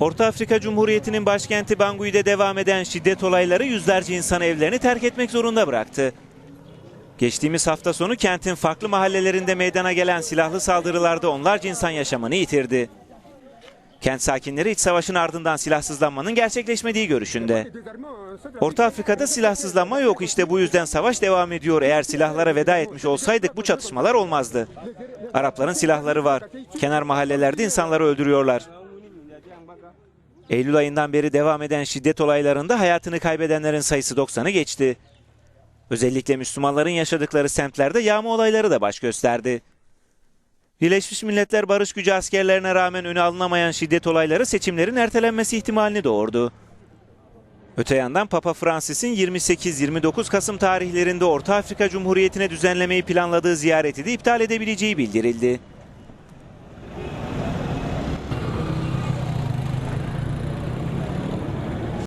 Orta Afrika Cumhuriyeti'nin başkenti Banguy'de devam eden şiddet olayları yüzlerce insan evlerini terk etmek zorunda bıraktı. Geçtiğimiz hafta sonu kentin farklı mahallelerinde meydana gelen silahlı saldırılarda onlarca insan yaşamını yitirdi. Kent sakinleri iç savaşın ardından silahsızlanmanın gerçekleşmediği görüşünde. Orta Afrika'da silahsızlanma yok işte bu yüzden savaş devam ediyor. Eğer silahlara veda etmiş olsaydık bu çatışmalar olmazdı. Arapların silahları var. Kenar mahallelerde insanları öldürüyorlar. Eylül ayından beri devam eden şiddet olaylarında hayatını kaybedenlerin sayısı 90'ı geçti. Özellikle Müslümanların yaşadıkları semtlerde yağma olayları da baş gösterdi. Birleşmiş Milletler Barış Gücü askerlerine rağmen önü alınamayan şiddet olayları seçimlerin ertelenmesi ihtimalini doğurdu. Öte yandan Papa Francis'in 28-29 Kasım tarihlerinde Orta Afrika Cumhuriyeti'ne düzenlemeyi planladığı ziyareti de iptal edebileceği bildirildi.